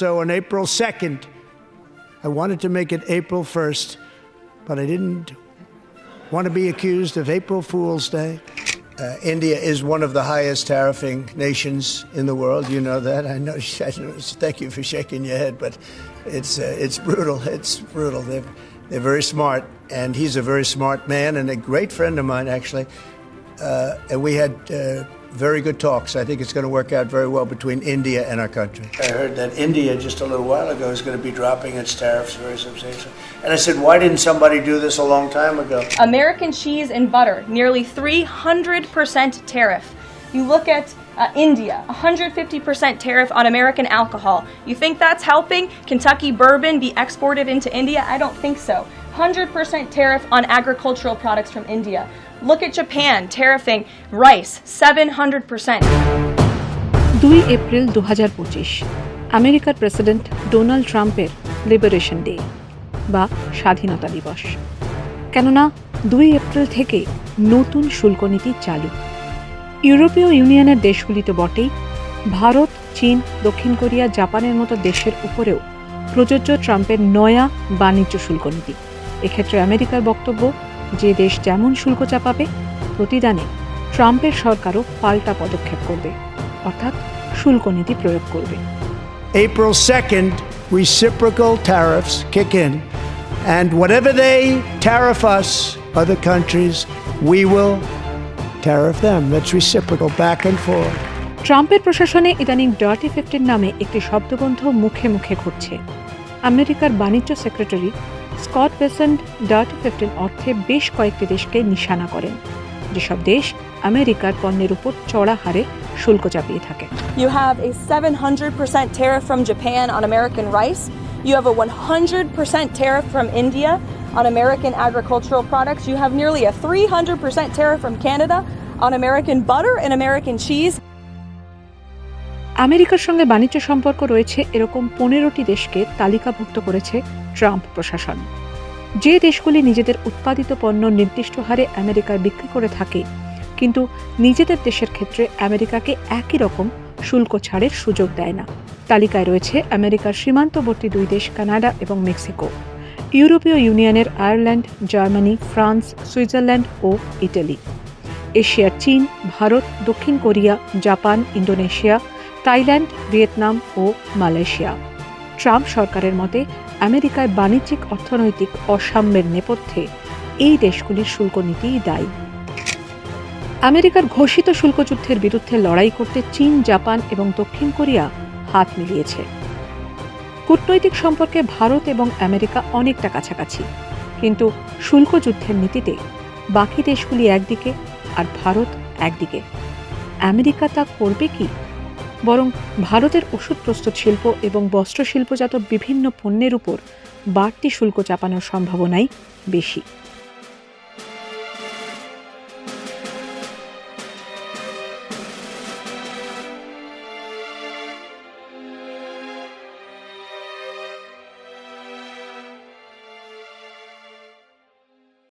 So on April 2nd, I wanted to make it April 1st, but I didn't want to be accused of April Fool's Day. Uh, India is one of the highest tariffing nations in the world. You know that. I know. I know thank you for shaking your head, but it's uh, it's brutal. It's brutal. They're they're very smart, and he's a very smart man and a great friend of mine, actually. Uh, and we had uh, very good talks. I think it's going to work out very well between India and our country. I heard that India just a little while ago is going to be dropping its tariffs very substantially. And I said, why didn't somebody do this a long time ago? American cheese and butter, nearly 300% tariff. You look at uh, India, 150% tariff on American alcohol. You think that's helping Kentucky bourbon be exported into India? I don't think so. 100% tariff on agricultural products from India. Look at Japan, tariffing rice, 700%. দুই April দু হাজার পঁচিশ আমেরিকার president Donald ট্রাম্পের liberation day বা স্বাধীনতা দিবস কেননা দুই এপ্রিল থেকে নতুন শুল্ক নীতি চালু ইউরোপীয় ইউনিয়নের দেশগুলি তো বটেই ভারত চীন দক্ষিণ কোরিয়া জাপানের মতো দেশের উপরেও প্রযোজ্য ট্রাম্পের নয়া বাণিজ্য শুল্ক নীতি এক্ষেত্রে আমেরিকার বক্তব্য যে দেশ যেমন শুল্ক চাপাবে প্রতিদানে ট্রাম্পের সরকারও পাল্টা পদক্ষেপ করবে অর্থাৎ শুল্ক নীতি প্রয়োগ করবে April 2nd, reciprocal tariffs kick in. And whatever they tariff us, other countries, we will tariff them. That's reciprocal, back and forth. ট্রাম্পের প্রশাসনে ইদানিং ডার্টি ফিফটিন নামে একটি শব্দবন্ধ মুখে মুখে ঘুরছে আমেরিকার বাণিজ্য secretary Scott Bessent dirty fifteen অর্থে বেশ কয়েকটি দেশকে নিশানা করেন যেসব দেশ আমেরিকার পণ্যের উপর চড়া হারে শুল্ক চাপিয়ে থাকে You have a 700% tariff from Japan on American rice. You have a 100% tariff from India on American agricultural products. You have nearly a 300% tariff from Canada on American butter and American cheese. আমেরিকার সঙ্গে বাণিজ্য সম্পর্ক রয়েছে এরকম পনেরোটি দেশকে তালিকাভুক্ত করেছে ট্রাম্প প্রশাসন। যে দেশগুলি নিজেদের উৎপাদিত পণ্য নির্দিষ্ট হারে আমেরিকার বিক্রি করে থাকে, কিন্তু নিজেদের দেশের ক্ষেত্রে আমেরিকাকে একই রকম শুল্ক ছাড়ের সুযোগ দেয় না। তালিকায় রয়েছে আমেরিকার সীমান্তবর্তী দুই দেশ কানাডা এবং মেক্সিকো। ইউরোপীয় ইউনিয়নের আয়ারল্যান্ড, জার্মানি, ফ্রান্স, সুইজারল্যান্ড ও ইটালি। এশিয়ার চীন, ভারত, দক্ষিণ Korea, Japan, Indonesia Thailand, Vietnam ও মালয়েশিয়া। ট্রাম্প সরকারের মতে, আমেরিকায় বাণিজ্যিক, অর্থনৈতিক অসাম্যের নেপথ্যে এই দেশগুলির শুল্ক নীতিই দায়ী। আমেরিকার ঘোষিত শুল্কযুদ্ধের বিরুদ্ধে লড়াই করতে চীন, জাপান এবং দক্ষিণ কোরিয়া হাত মিলিয়েছে। কূটনৈতিক সম্পর্কে ভারত এবং আমেরিকা অনেকটা কাছাকাছি, কিন্তু শুল্ক যুদ্ধের নীতিতে বাকি দেশগুলি একদিকে আর ভারত একদিকে। আমেরিকা তা করবে কি? বরং ভারতের ওষুধ প্রস্তুত শিল্প এবং বস্ত্রশিল্পজাত বিভিন্ন পণ্যের উপর বাড়তি শুল্ক চাপানোর সম্ভাবনাই বেশি।